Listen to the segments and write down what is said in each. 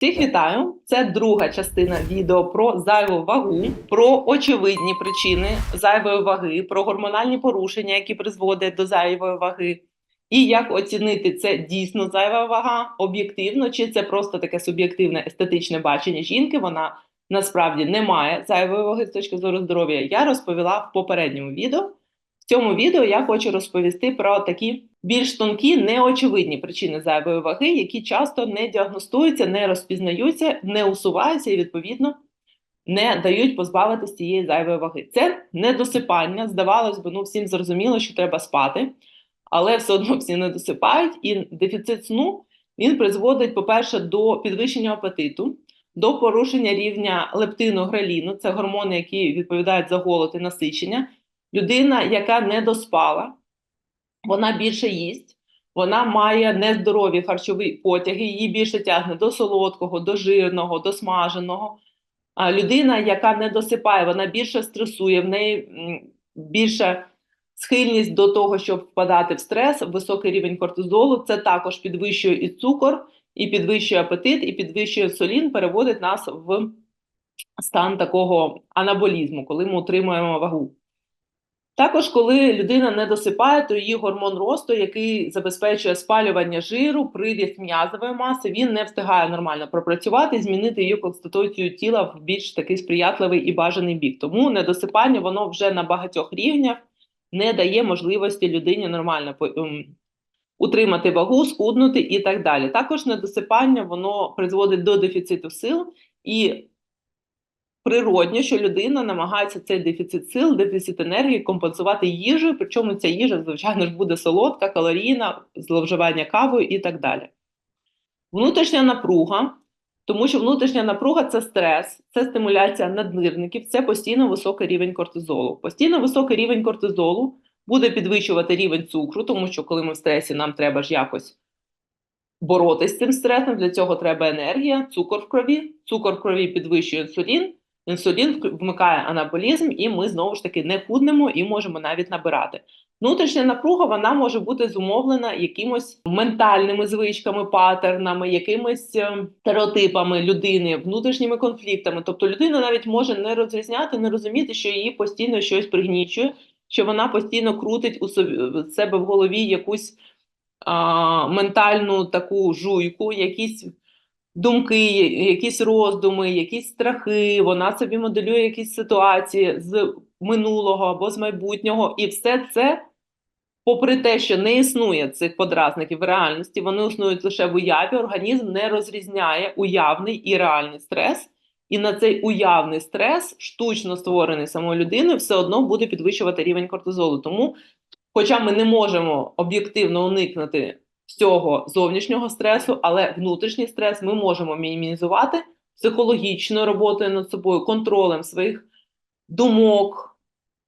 Всіх вітаю! Це друга частина відео про зайву вагу, про очевидні причини зайвої ваги, про гормональні порушення, які призводять до зайвої ваги, і як оцінити це дійсно зайва вага об'єктивно, чи це просто таке суб'єктивне естетичне бачення жінки. Вона насправді не має зайвої ваги з точки зору здоров'я. Я розповіла в попередньому відео. В цьому відео я хочу розповісти про такі більш тонкі, неочевидні причини зайвої ваги, які часто не діагностуються, не розпізнаються, не усуваються і відповідно не дають позбавитися цієї зайвої ваги. Це недосипання. Здавалось би, ну всім зрозуміло, що треба спати, але все одно всі не досипають, і дефіцит сну він призводить, по-перше, до підвищення апетиту. До порушення рівня лептину греліну, це гормони, які відповідають за голод і насичення. Людина, яка не доспала, вона більше їсть, вона має нездорові харчові потяги, її більше тягне до солодкого, до жирного, до смаженого. А людина, яка не досипає, вона більше стресує, в неї більша схильність до того, щоб впадати в стрес, високий рівень кортизолу. Це також підвищує і цукор, і підвищує апетит, і підвищує солін, переводить нас в стан такого анаболізму, коли ми утримуємо вагу. Також, коли людина не досипає, то її гормон росту, який забезпечує спалювання жиру, приріст м'язової маси, він не встигає нормально пропрацювати змінити її конституцію тіла в більш такий сприятливий і бажаний бік. Тому недосипання воно вже на багатьох рівнях не дає можливості людині нормально ем, утримати вагу, схуднути і так далі. Також недосипання воно призводить до дефіциту сил і природньо, що людина намагається цей дефіцит сил, дефіцит енергії компенсувати їжею, причому ця їжа, звичайно ж, буде солодка, калорійна, зловживання кавою і так далі. Внутрішня напруга, тому що внутрішня напруга це стрес, це стимуляція наднирників, це постійно високий рівень кортизолу. Постійно високий рівень кортизолу буде підвищувати рівень цукру, тому що коли ми в стресі, нам треба ж якось боротися з цим стресом. Для цього треба енергія, цукор в крові. Цукор в крові підвищує інсулін. Інсулін вмикає анаболізм, і ми знову ж таки не худнемо і можемо навіть набирати. Внутрішня напруга вона може бути зумовлена якимось ментальними звичками, патернами, якимись ем, стереотипами людини, внутрішніми конфліктами. Тобто людина навіть може не розрізняти, не розуміти, що її постійно щось пригнічує, що вона постійно крутить у себе в голові якусь а, ментальну таку жуйку, якісь думки, якісь роздуми, якісь страхи, вона собі моделює якісь ситуації з минулого або з майбутнього, і все це, попри те, що не існує цих подразників в реальності, вони існують лише в уяві, організм не розрізняє уявний і реальний стрес. І на цей уявний стрес, штучно створений самою людиною, все одно буде підвищувати рівень кортизолу. Тому, хоча ми не можемо об'єктивно уникнути всього зовнішнього стресу, але внутрішній стрес ми можемо мінімізувати психологічною роботою над собою, контролем своїх думок,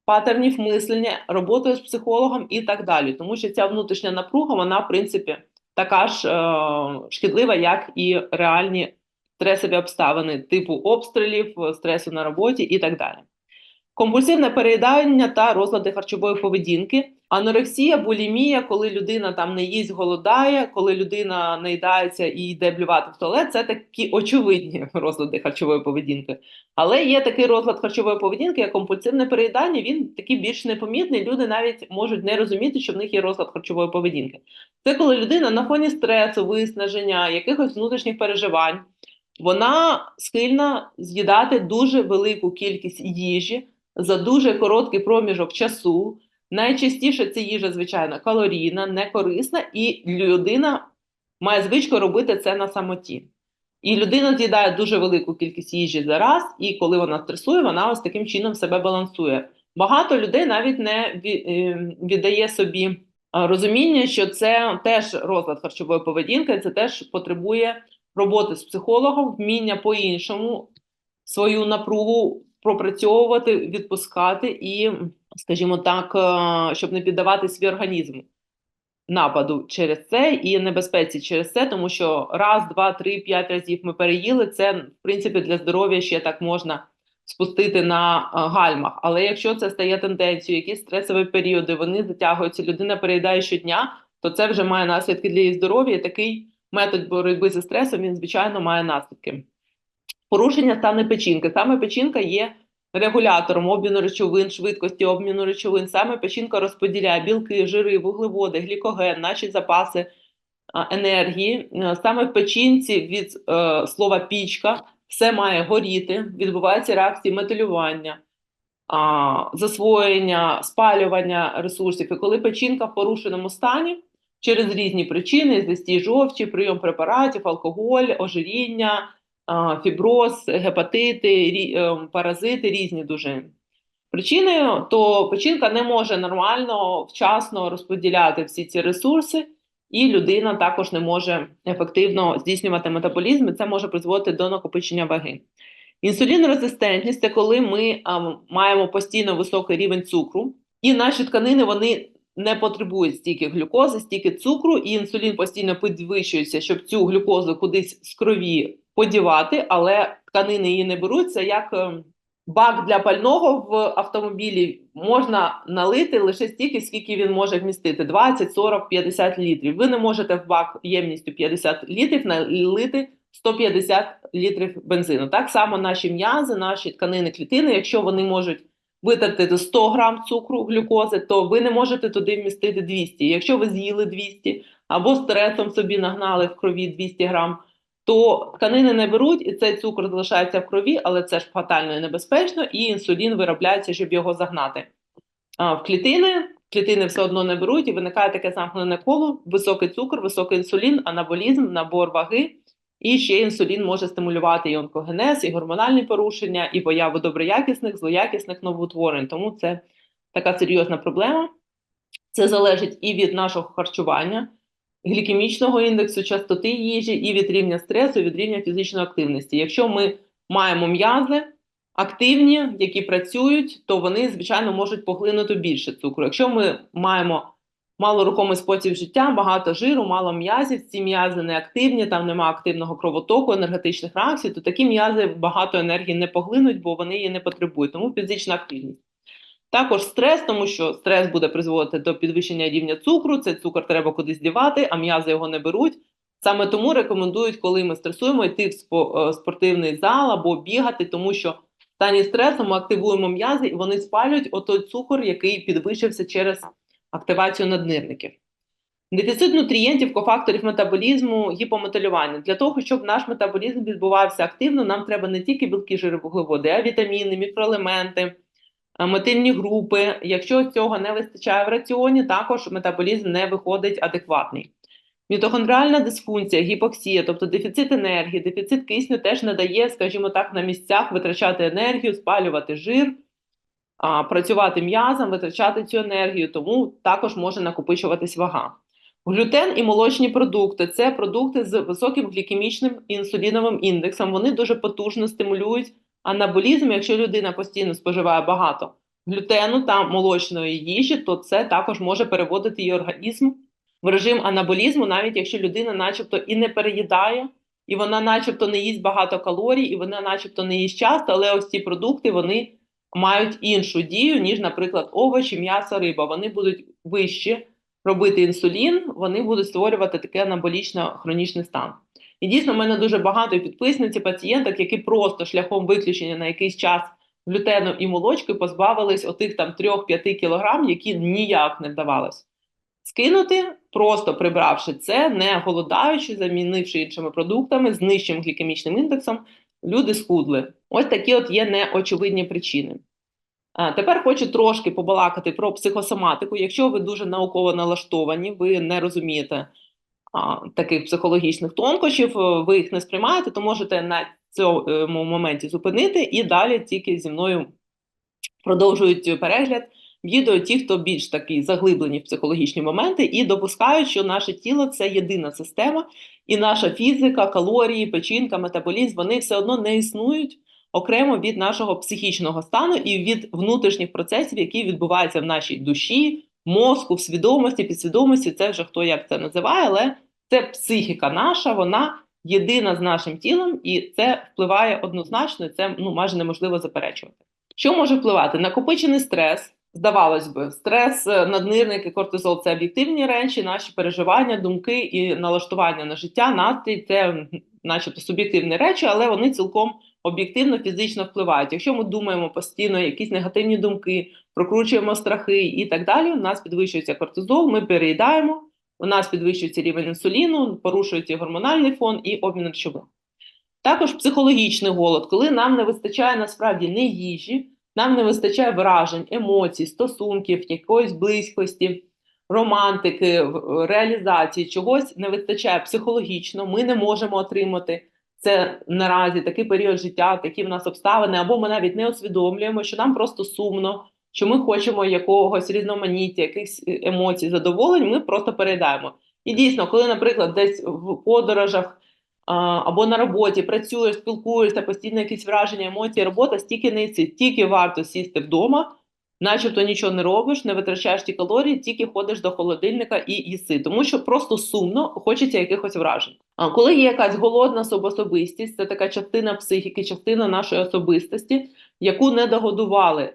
патернів мислення, роботою з психологом і так далі. Тому що ця внутрішня напруга, вона, в принципі, така ж е шкідлива, як і реальні стресові обставини, типу обстрілів, стресу на роботі і так далі. Компульсивне переїдання та розлади харчової поведінки, анорексія, булімія, коли людина там не їсть, голодає, коли людина наїдається і йде блювати в туалет, це такі очевидні розлади харчової поведінки. Але є такий розлад харчової поведінки, як компульсивне переїдання, він такий більш непомітний. Люди навіть можуть не розуміти, що в них є розлад харчової поведінки. Це коли людина на фоні стресу, виснаження, якихось внутрішніх переживань, вона схильна з'їдати дуже велику кількість їжі за дуже короткий проміжок часу. Найчастіше це їжа, звичайно, калорійна, некорисна, і людина має звичку робити це на самоті. І людина з'їдає дуже велику кількість їжі за раз, і коли вона стресує, вона ось таким чином себе балансує. Багато людей навіть не е, віддає собі розуміння, що це теж розлад харчової поведінки, це теж потребує роботи з психологом, вміння по-іншому свою напругу пропрацьовувати, відпускати і, скажімо так, е, щоб не піддавати свій організм нападу через це і небезпеці через це, тому що раз, два, три, п'ять разів ми переїли. Це в принципі для здоров'я ще так можна спустити на е, гальмах. Але якщо це стає тенденцією, якісь стресові періоди вони затягуються, людина переїдає щодня, то це вже має наслідки для її здоров'я. Такий метод боротьби зі стресом він, звичайно, має наслідки. Порушення стану печінки. Саме печінка є регулятором обміну речовин, швидкості обміну речовин. Саме печінка розподіляє білки, жири, вуглеводи, глікоген, наші запаси енергії. Е, Саме в печінці від е, слова пічка все має горіти, відбуваються реакції металювання, засвоєння, спалювання ресурсів. І коли печінка в порушеному стані через різні причини, звісті жовчі, прийом препаратів, алкоголь, ожиріння, фіброз, гепатити, е, паразити, різні дуже причини, то печінка не може нормально, вчасно розподіляти всі ці ресурси, і людина також не може ефективно здійснювати метаболізм, і це може призводити до накопичення ваги. Інсулінорезистентність це коли ми а, маємо постійно високий рівень цукру, і наші тканини вони не потребують стільки глюкози, стільки цукру, і інсулін постійно підвищується, щоб цю глюкозу кудись з крові подівати, але тканини її не беруть. Це як е, бак для пального в автомобілі можна налити лише стільки, скільки він може вмістити: 20, 40, 50 літрів. Ви не можете в бак ємністю 50 літрів налити 150 літрів бензину. Так само наші м'язи, наші тканини, клітини, якщо вони можуть витратити 100 грам цукру, глюкози, то ви не можете туди вмістити 200. Якщо ви з'їли 200 або стресом собі нагнали в крові 200 грам, то тканини не беруть, і цей цукор залишається в крові, але це ж фатально і небезпечно, і інсулін виробляється, щоб його загнати. А в клітини клітини все одно не беруть, і виникає таке замкнене коло: високий цукор, високий інсулін, анаболізм, набор ваги. І ще інсулін може стимулювати і онкогенез, і гормональні порушення, і появу доброякісних, злоякісних новоутворень. Тому це така серйозна проблема. Це залежить і від нашого харчування, глікемічного індексу, частоти їжі, і від рівня стресу, від рівня фізичної активності. Якщо ми маємо м'язи активні, які працюють, то вони, звичайно, можуть поглинути більше цукру. Якщо ми маємо малорухомий спосіб життя, багато жиру, мало м'язів, ці м'язи не активні, там немає активного кровотоку, енергетичних реакцій, то такі м'язи багато енергії не поглинуть, бо вони її не потребують. Тому фізична активність. Також стрес, тому що стрес буде призводити до підвищення рівня цукру, цей цукор треба кудись дівати, а м'язи його не беруть. Саме тому рекомендують, коли ми стресуємо, йти в е, спортивний зал або бігати, тому що в стані стресу ми активуємо м'язи і вони спалюють отой цукор, який підвищився через активацію наднирників. Дефіцит нутрієнтів, кофакторів метаболізму, гіпометалювання. Для того, щоб наш метаболізм відбувався активно, нам треба не тільки білки, жири, вуглеводи, а вітаміни, мікроелементи, метильні групи. Якщо цього не вистачає в раціоні, також метаболізм не виходить адекватний. Мітохондріальна дисфункція, гіпоксія, тобто дефіцит енергії, дефіцит кисню теж не дає, скажімо так, на місцях витрачати енергію, спалювати жир, працювати м'язом, витрачати цю енергію, тому також може накопичуватись вага. Глютен і молочні продукти це продукти з високим глікемічним інсуліновим індексом. Вони дуже потужно стимулюють анаболізм. Якщо людина постійно споживає багато глютену та молочної їжі, то це також може переводити її організм в режим анаболізму, навіть якщо людина, начебто, і не переїдає, і вона, начебто, не їсть багато калорій, і вона, начебто, не їсть часто, але ось ці продукти вони мають іншу дію, ніж, наприклад, овочі, м'ясо, риба. Вони будуть вищі робити інсулін, вони будуть створювати такий анаболічно хронічний стан. І дійсно, в мене дуже багато підписниць і пацієнток, які просто шляхом виключення на якийсь час глютену і молочки позбавились отих там 3-5 кілограм, які ніяк не вдавалось скинути, просто прибравши це, не голодаючи, замінивши іншими продуктами з нижчим глікемічним індексом, люди схудли. Ось такі от є неочевидні причини. А, тепер хочу трошки побалакати про психосоматику. Якщо ви дуже науково налаштовані, ви не розумієте таких психологічних тонкощів, е, ви їх не сприймаєте, то можете на цьому моменті зупинити і далі тільки зі мною продовжують перегляд відео ті, хто більш такі заглиблені в психологічні моменти, і допускають, що наше тіло це єдина система, і наша фізика, калорії, печінка, метаболізм вони все одно не існують окремо від нашого психічного стану і від внутрішніх процесів, які відбуваються в нашій душі, мозку, в свідомості, підсвідомості. Це вже хто як це називає, але це психіка наша, вона єдина з нашим тілом, і це впливає однозначно, і це ну майже неможливо заперечувати. Що може впливати? Накопичений стрес, Здавалось би, стрес, е, наднирник і кортизол це об'єктивні речі, наші переживання, думки і налаштування на життя, настрій це начебто суб'єктивні речі, але вони цілком об'єктивно фізично впливають. Якщо ми думаємо постійно якісь негативні думки, прокручуємо страхи і так далі, у нас підвищується кортизол, ми переїдаємо, у нас підвищується рівень інсуліну, порушується гормональний фон і обмін речовин. Також психологічний голод, коли нам не вистачає насправді не їжі, нам не вистачає вражень, емоцій, стосунків, якоїсь близькості, романтики, реалізації, чогось не вистачає психологічно, ми не можемо отримати це наразі такий період життя, такі в нас обставини, або ми навіть не усвідомлюємо, що нам просто сумно, що ми хочемо якогось різноманіття, якихось е, емоцій, задоволень, ми просто переїдаємо. І дійсно, коли, наприклад, десь в подорожах або на роботі працюєш, спілкуєшся, постійно якісь враження, емоції, робота стільки не йти, тільки варто сісти вдома, начебто нічого не робиш, не витрачаєш ті калорії, тільки ходиш до холодильника і їси, тому що просто сумно хочеться якихось вражень. А коли є якась голодна особистість, це така частина психіки, частина нашої особистості, яку не догодували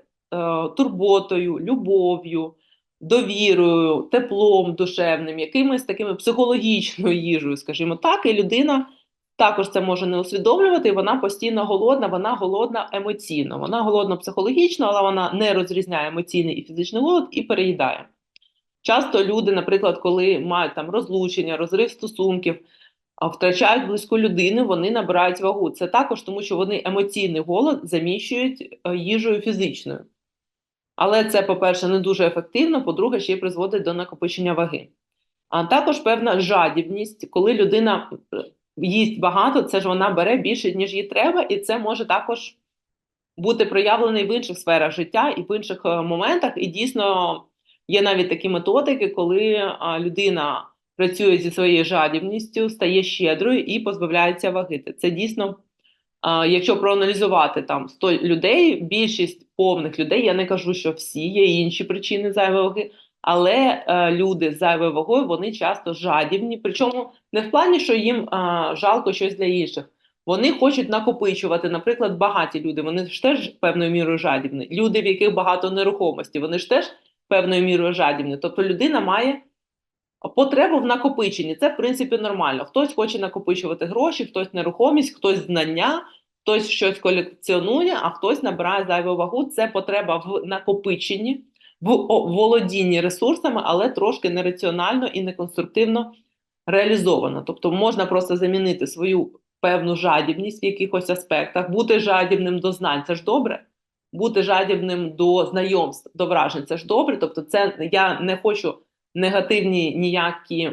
турботою, любов'ю, довірою, теплом душевним, якимось такими психологічною їжею, скажімо так, і людина також це може не усвідомлювати, і вона постійно голодна, вона голодна емоційно, вона голодна психологічно, але вона не розрізняє емоційний і фізичний голод і переїдає. Часто люди, наприклад, коли мають там розлучення, розрив стосунків, втрачають близьку людину, вони набирають вагу. Це також тому, що вони емоційний голод заміщують е, їжею фізичною. Але це, по-перше, не дуже ефективно, по-друге, ще й призводить до накопичення ваги. А також певна жадібність, коли людина е, їсть багато, це ж вона бере більше, ніж їй треба, і це може також бути проявлений в інших сферах життя і в інших е, моментах. І дійсно є навіть такі методики, коли людина працює зі своєю жадібністю, стає щедрою і позбавляється ваги. Це дійсно, якщо проаналізувати там 100 людей, більшість повних людей, я не кажу, що всі, є інші причини зайвої ваги, але е, люди з зайвою вагою вони часто жадібні, причому не в плані, що їм а, жалко щось для інших. Вони хочуть накопичувати, наприклад, багаті люди, вони ж теж певною мірою жадібні. Люди, в яких багато нерухомості, вони ж теж певною мірою жадібні. Тобто людина має потребу в накопиченні. Це, в принципі, нормально. Хтось хоче накопичувати гроші, хтось нерухомість, хтось знання, хтось щось колекціонує, а хтось набирає зайву вагу. Це потреба в накопиченні, в володінні ресурсами, але трошки нераціонально і неконструктивно реалізовано. Тобто можна просто замінити свою певну жадібність в якихось аспектах, бути жадібним до знань це ж добре. Бути жадібним до знайомств, до вражень це ж добре. Тобто, це я не хочу негативні ніякі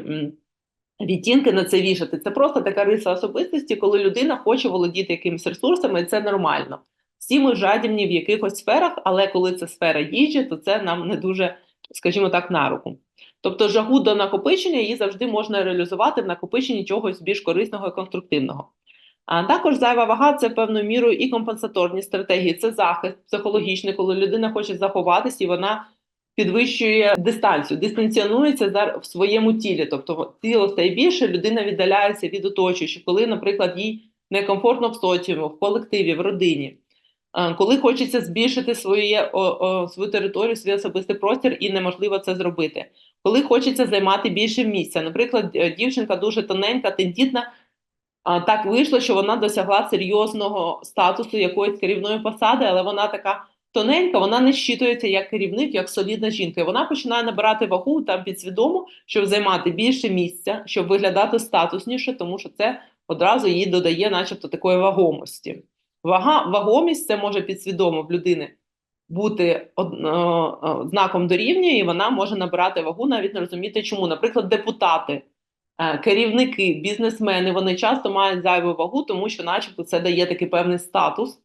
відтінки на це вішати. Це просто така риса особистості, коли людина хоче володіти якимись ресурсами, і це нормально. Всі ми жадібні в якихось сферах, але коли це сфера їжі, то це нам не дуже, скажімо так, на руку. Тобто жагу до накопичення її завжди можна реалізувати в накопиченні чогось більш корисного і конструктивного. А також зайва вага це певною мірою і компенсаторні стратегії, це захист психологічний, коли людина хоче заховатися і вона підвищує дистанцію, дистанціонується в своєму тілі. Тобто тіло стає більше, людина віддаляється від оточуючих, коли, наприклад, їй некомфортно в соціумі, в колективі, в родині. Коли хочеться збільшити своє, о, о, свою територію, свій особистий простір, і неможливо це зробити. Коли хочеться займати більше місця. Наприклад, е, дівчинка дуже тоненька, тендітна, а, так вийшло, що вона досягла серйозного статусу якоїсь керівної посади, але вона така тоненька, вона не щитується як керівник, як солідна жінка. І вона починає набирати вагу там підсвідомо, щоб займати більше місця, щоб виглядати статусніше, тому що це одразу їй додає, начебто, такої вагомості. Вага, вагомість це може підсвідомо в людини бути од- е, е, знаком дорівнює, і вона може набирати вагу, навіть не розуміти, чому. Наприклад, депутати. Е, Керівники, бізнесмени, вони часто мають зайву вагу, тому що, начебто, це дає такий певний статус,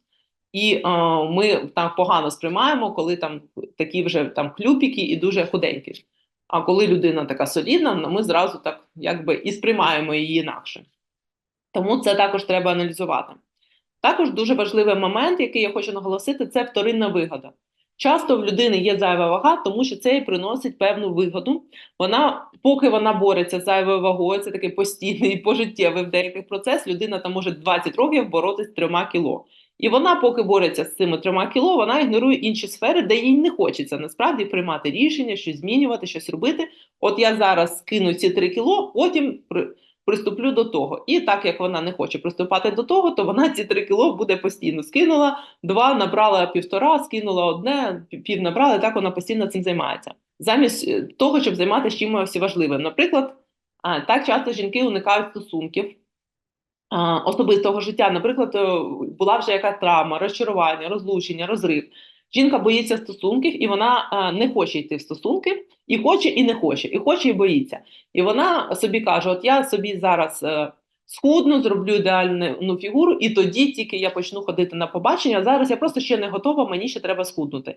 і е, ми так погано сприймаємо, коли там такі вже там хлюпіки і дуже худенькі. А коли людина така солідна, ну, ми зразу так якби і сприймаємо її інакше. Тому це також треба аналізувати. Також дуже важливий момент, який я хочу наголосити, це вторинна вигода. Часто в людини є зайва вага, тому що це їй приносить певну вигоду. Вона, поки вона бореться з зайвою вагою, це такий постійний пожиттєвий в деяких процес. Людина там може 20 років боротися з трьома кіло. І вона, поки бореться з цими трьома кіло, вона ігнорує інші сфери, де їй не хочеться насправді приймати рішення, щось змінювати, щось робити. От я зараз скину ці три кіло, потім при- приступлю до того. І так як вона не хоче приступати до того, то вона ці три кіло буде постійно скинула, два набрала півтора, скинула одне, пі- пів набрала, і так вона постійно цим займається. Замість е, того, щоб займатися чимось важливим. Наприклад, так часто жінки уникають стосунків особистого життя. Наприклад, е, була вже якась травма, розчарування, розлучення, розрив. Жінка боїться стосунків, і вона не хоче йти в стосунки, і хоче, і не хоче, і хоче, і боїться. І вона собі каже: От я собі зараз е, схудну, зроблю ідеальну ну, фігуру, і тоді тільки я почну ходити на побачення. Зараз я просто ще не готова, мені ще треба схуднути.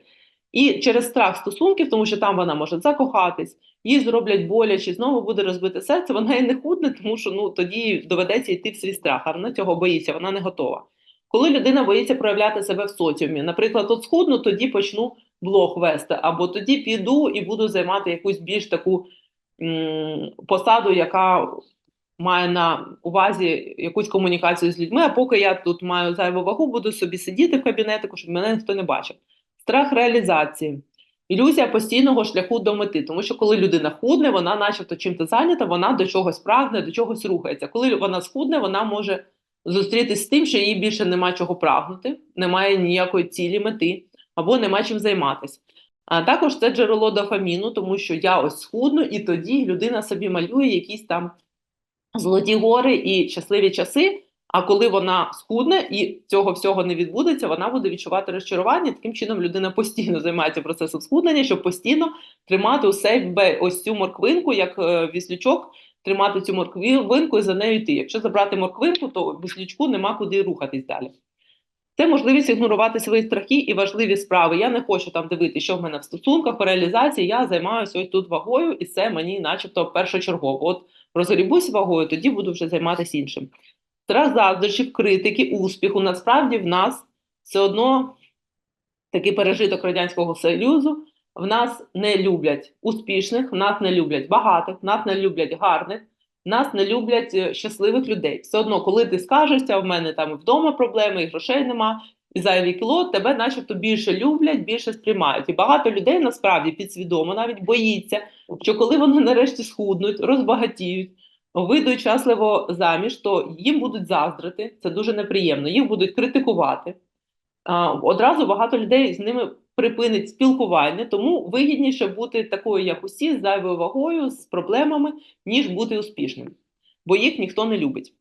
І через страх стосунків, тому що там вона може закохатись, їй зроблять боляче, знову буде розбите серце, вона і не худне, тому що ну тоді доведеться йти в свій страх, а вона цього боїться, вона не готова. Коли людина боїться проявляти себе в соціумі, наприклад, от схудну, тоді почну блог вести, або тоді піду і буду займати якусь більш таку м, посаду, яка має на увазі якусь комунікацію з людьми. А поки я тут маю зайву вагу, буду собі сидіти в кабінетику, щоб мене ніхто не бачив. Страх реалізації. Ілюзія постійного шляху до мети, тому що коли людина худне, вона, начебто, чим-то зайнята, вона до чогось прагне, до чогось рухається. Коли вона схудне, вона може зустрітися з тим, що їй більше нема чого прагнути, немає ніякої цілі мети або нема чим займатися. А також це джерело дофаміну, тому що я ось схудну, і тоді людина собі малює якісь там золоті гори і щасливі часи. А коли вона схудне і цього всього не відбудеться, вона буде відчувати розчарування. Таким чином людина постійно займається процесом схуднення, щоб постійно тримати у себе ось цю морквинку, як е, віслючок, тримати цю морквинку і за нею йти. Якщо забрати морквинку, то віслючку нема куди рухатись далі. Це можливість ігнорувати свої страхи і важливі справи. Я не хочу там дивитися, що в мене в стосунках, в реалізації. Я займаюся ось тут вагою, і це мені, начебто, першочергово. От розгрібусь вагою, тоді буду вже займатися іншим. Страх заздрощів, критики, успіху. Насправді в нас все одно такий пережиток Радянського Союзу. В нас не люблять успішних, в нас не люблять багатих, в нас не люблять гарних, в нас не люблять е, щасливих людей. Все одно, коли ти скажешся, в мене там вдома проблеми, і грошей нема, і зайві кіло, тебе начебто більше люблять, більше сприймають. І багато людей насправді підсвідомо навіть боїться, що коли вони нарешті схуднуть, розбагатіють, вийдуть щасливо заміж, то їм будуть заздрити. Це дуже неприємно. Їх будуть критикувати. Одразу багато людей з ними припинить спілкування, тому вигідніше бути такою, як усі, з зайвою вагою, з проблемами, ніж бути успішним, бо їх ніхто не любить.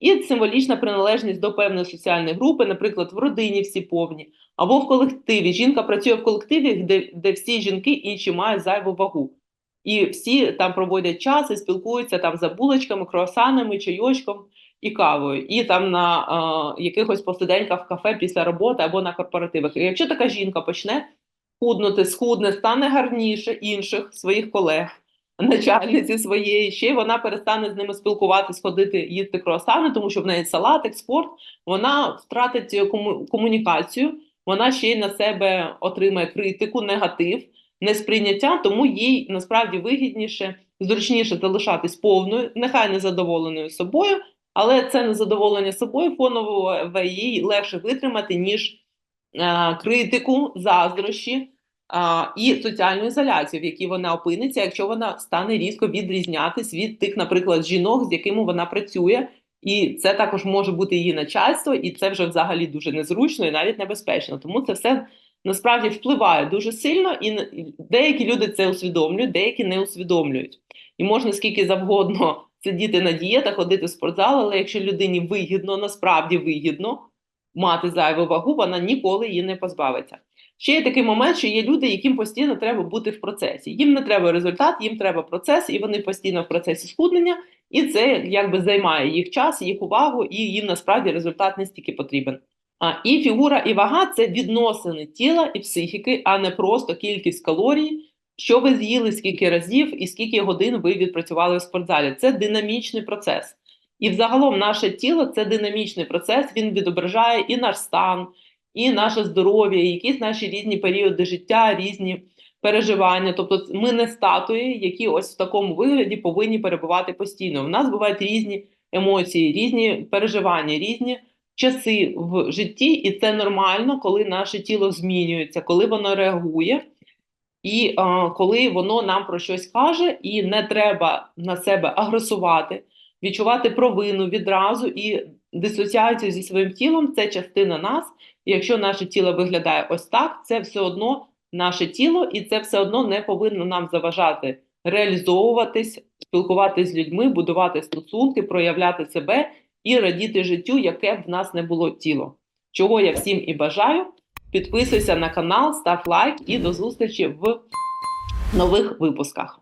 І символічна приналежність до певної соціальної групи, наприклад, в родині всі повні, або в колективі. Жінка працює в колективі, де, де всі жінки інші мають зайву вагу. І всі там проводять час і спілкуються там за булочками, круасанами, чайочком і кавою, і там на е, якихось посиденьках в кафе після роботи або на корпоративах. І якщо така жінка почне худнути, схудне, стане гарніше інших своїх колег, начальниці своєї, ще й вона перестане з ними спілкуватись, ходити, їсти круасани, тому що в неї салат, експорт, вона втратить цю кому- комунікацію, вона ще й на себе отримає критику, негатив, несприйняття, тому їй насправді вигідніше, зручніше залишатись повною, нехай незадоволеною собою, але це незадоволення собою фонове їй легше витримати, ніж е, критику, заздрощі а, і соціальну ізоляцію, в якій вона опиниться, якщо вона стане різко відрізнятись від тих, наприклад, жінок, з якими вона працює. І це також може бути її начальство, і це вже взагалі дуже незручно і навіть небезпечно. Тому це все насправді впливає дуже сильно, і деякі люди це усвідомлюють, деякі не усвідомлюють. І можна скільки завгодно сидіти на дієтах, ходити в спортзал, але якщо людині вигідно, насправді вигідно мати зайву вагу, вона ніколи її не позбавиться. Ще є такий момент, що є люди, яким постійно треба бути в процесі. Їм не треба результат, їм треба процес, і вони постійно в процесі схуднення, і це якби займає їх час, їх увагу, і їм насправді результат не стільки потрібен. А, і фігура і вага це відносини тіла і психіки, а не просто кількість калорій, що ви з'їли, скільки разів і скільки годин ви відпрацювали в спортзалі. Це динамічний процес. І взагалом наше тіло це динамічний процес, він відображає і наш стан, і наше здоров'я, і якісь наші різні періоди життя, різні переживання. Тобто ми не статуї, які ось в такому вигляді повинні перебувати постійно. У нас бувають різні емоції, різні переживання, різні часи в житті, і це нормально, коли наше тіло змінюється, коли воно реагує. І е, коли воно нам про щось каже, і не треба на себе агресувати, відчувати провину відразу і дисоціацію зі своїм тілом це частина нас. І якщо наше тіло виглядає ось так, це все одно наше тіло, і це все одно не повинно нам заважати реалізовуватись, спілкуватись з людьми, будувати стосунки, проявляти себе і радіти життю, яке б в нас не було тіло. Чого я всім і бажаю. Підписуйся на канал, став лайк і до зустрічі в нових випусках.